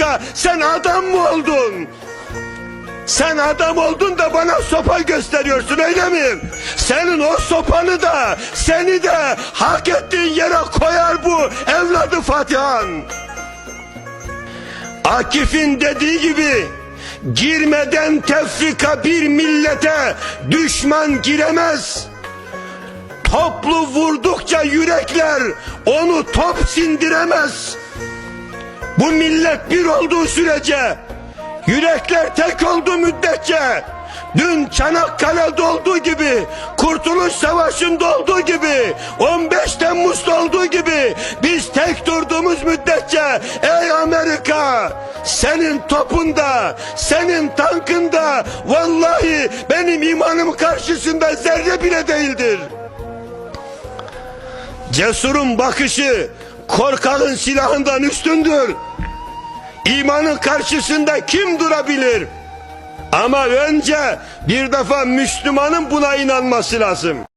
Amerika sen adam mı oldun? Sen adam oldun da bana sopa gösteriyorsun öyle mi? Senin o sopanı da seni de hak ettiğin yere koyar bu evladı Fatihan. Akif'in dediği gibi girmeden tefrika bir millete düşman giremez. Toplu vurdukça yürekler onu top sindiremez. Bu millet bir olduğu sürece yürekler tek olduğu müddetçe Dün Çanakkale'de olduğu gibi, Kurtuluş Savaşı'nda olduğu gibi, 15 Temmuz'da olduğu gibi biz tek durduğumuz müddetçe ey Amerika senin topunda, senin tankında vallahi benim imanım karşısında zerre bile değildir. Cesurun bakışı korkanın silahından üstündür. İmanın karşısında kim durabilir? Ama önce bir defa Müslümanın buna inanması lazım.